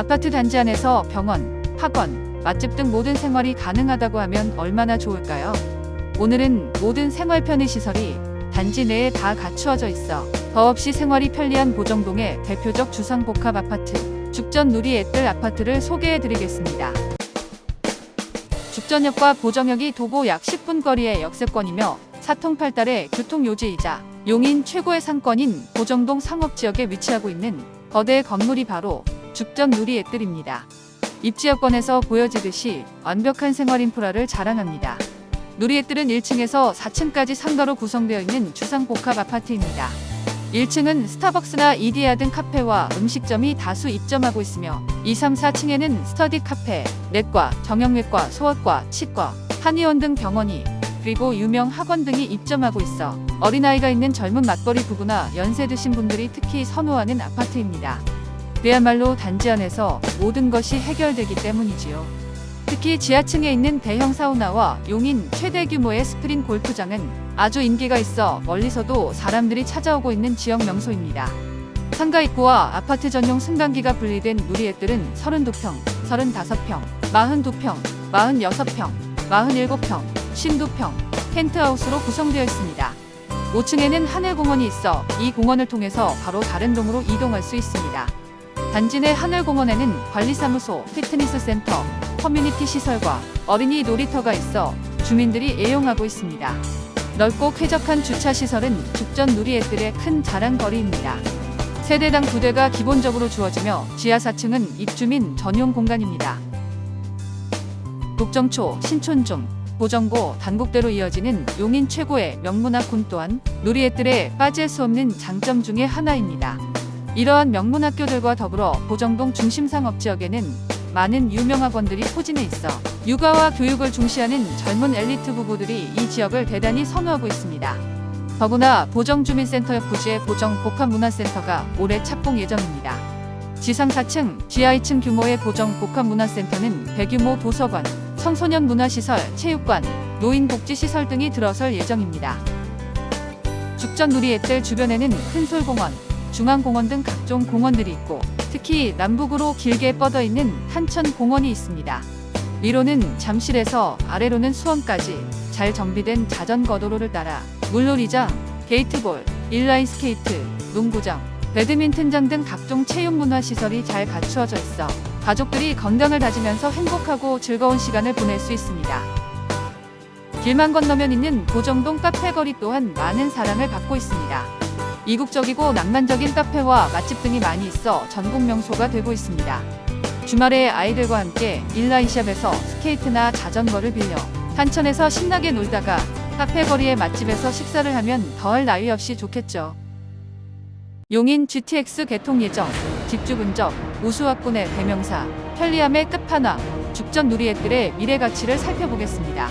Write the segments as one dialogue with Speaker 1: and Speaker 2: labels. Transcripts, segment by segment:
Speaker 1: 아파트 단지 안에서 병원, 학원, 맛집 등 모든 생활이 가능하다고 하면 얼마나 좋을까요? 오늘은 모든 생활 편의 시설이 단지 내에 다 갖추어져 있어 더없이 생활이 편리한 보정동의 대표적 주상복합 아파트 죽전 누리 애들 아파트를 소개해 드리겠습니다. 죽전역과 보정역이 도보 약 10분 거리의 역세권이며 사통팔달의 교통요지이자 용인 최고의 상권인 보정동 상업지역에 위치하고 있는 거대 건물이 바로 죽전 누리 애들입니다. 입지 여권에서 보여지듯이 완벽한 생활 인프라를 자랑합니다. 누리애들은 1층에서 4층까지 상가로 구성되어 있는 주상 복합 아파트입니다. 1층은 스타벅스나 이디야 등 카페와 음식점이 다수 입점하고 있으며 2, 3, 4층에는 스터디 카페, 내과, 정형외과, 소아과, 치과, 한의원 등 병원이 그리고 유명 학원 등이 입점하고 있어 어린아이가 있는 젊은 맞벌이 부부나 연세 드신 분들이 특히 선호하는 아파트입니다. 그야말로 단지 안에서 모든 것이 해결되기 때문이지요. 특히 지하층에 있는 대형 사우나와 용인 최대 규모의 스프링 골프장은 아주 인기가 있어 멀리서도 사람들이 찾아오고 있는 지역 명소입니다. 상가 입구와 아파트 전용 승강기가 분리된 누리애들은 32평, 35평, 42평, 46평, 47평, 52평, 펜트하우스로 구성되어 있습니다. 5층에는 하늘공원이 있어 이 공원을 통해서 바로 다른 동으로 이동할 수 있습니다. 단지 내 하늘공원에는 관리사무소, 피트니스 센터, 커뮤니티 시설과 어린이 놀이터가 있어 주민들이 애용하고 있습니다. 넓고 쾌적한 주차 시설은 죽전 누리애들의 큰 자랑거리입니다. 세대당 두 대가 기본적으로 주어지며 지하 4층은 입주민 전용 공간입니다. 독정초, 신촌중, 보정고, 단국대로 이어지는 용인 최고의 명문학 군 또한 누리애들의 빠질 수 없는 장점 중의 하나입니다. 이러한 명문 학교들과 더불어 보정동 중심 상업 지역에는 많은 유명 학원들이 포진해 있어 육아와 교육을 중시하는 젊은 엘리트 부부들이 이 지역을 대단히 선호하고 있습니다. 더구나 보정주민센터 부지의 보정복합문화센터가 올해 착공 예정입니다. 지상 4층, 지하 2층 규모의 보정복합문화센터는 대규모 도서관, 청소년 문화시설, 체육관, 노인복지시설 등이 들어설 예정입니다. 죽전 누리애들 주변에는 큰솔공원, 중앙공원 등 각종 공원들이 있고 특히 남북으로 길게 뻗어 있는 한천공원이 있습니다. 위로는 잠실에서 아래로는 수원까지 잘 정비된 자전거 도로를 따라 물놀이장, 게이트볼, 인라인 스케이트, 농구장, 배드민턴장 등 각종 체육 문화 시설이 잘 갖추어져 있어 가족들이 건강을 다지면서 행복하고 즐거운 시간을 보낼 수 있습니다. 길만 건너면 있는 보정동 카페거리 또한 많은 사랑을 받고 있습니다. 이국적이고 낭만적인 카페와 맛집 등이 많이 있어 전국 명소가 되고 있습니다. 주말에 아이들과 함께 인라인샵에서 스케이트나 자전거를 빌려 한천에서 신나게 놀다가 카페 거리의 맛집에서 식사를 하면 더할 나위 없이 좋겠죠. 용인 GTX 개통 예정, 집주 근접, 우수학군의 대명사, 편리함의 끝판왕, 죽전 누리애들의 미래 가치를 살펴보겠습니다.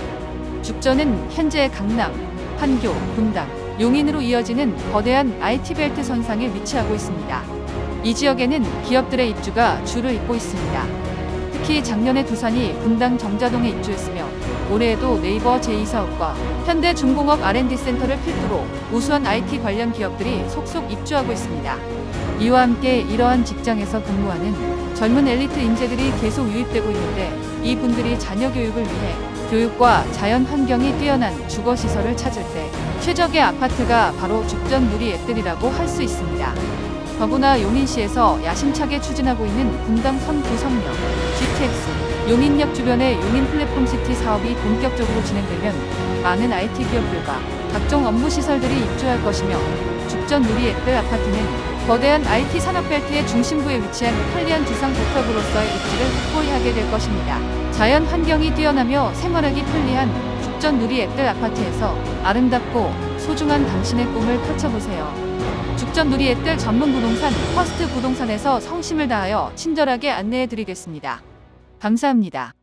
Speaker 1: 죽전은 현재 강남, 판교, 분당, 용인으로 이어지는 거대한 IT 벨트 선상에 위치하고 있습니다. 이 지역에는 기업들의 입주가 줄을 잇고 있습니다. 특히 작년에 두산이 분당 정자동에 입주했으며 올해에도 네이버 제2사업과 현대중공업 R&D 센터를 필두로 우수한 IT 관련 기업들이 속속 입주하고 있습니다. 이와 함께 이러한 직장에서 근무하는 젊은 엘리트 인재들이 계속 유입되고 있는데 이분들이 자녀 교육을 위해 교육과 자연 환경이 뛰어난 주거 시설을 찾을 때 최적의 아파트가 바로 죽전 누리 애들이라고 할 수 있습니다. 더구나 용인시에서 야심차게 추진하고 있는 분당 선구 성역, GTX, 용인역 주변의 용인 플랫폼 시티 사업이 본격적으로 진행되면 많은 IT 기업들과 각종 업무 시설들이 입주할 것이며 죽전 누리 애들 아파트는 거대한 IT 산업벨트의 중심부에 위치한 편리한 지상 복합으로서의 입지를 확보히 하게 될 것입니다. 자연 환경이 뛰어나며 생활하기 편리한 죽전 누리 애들 아파트에서 아름답고 소중한 당신의 꿈을 펼쳐보세요. 죽전 누리 애들 전문 부동산 퍼스트 부동산에서 성심을 다하여 친절하게 안내해 드리겠습니다. 감사합니다.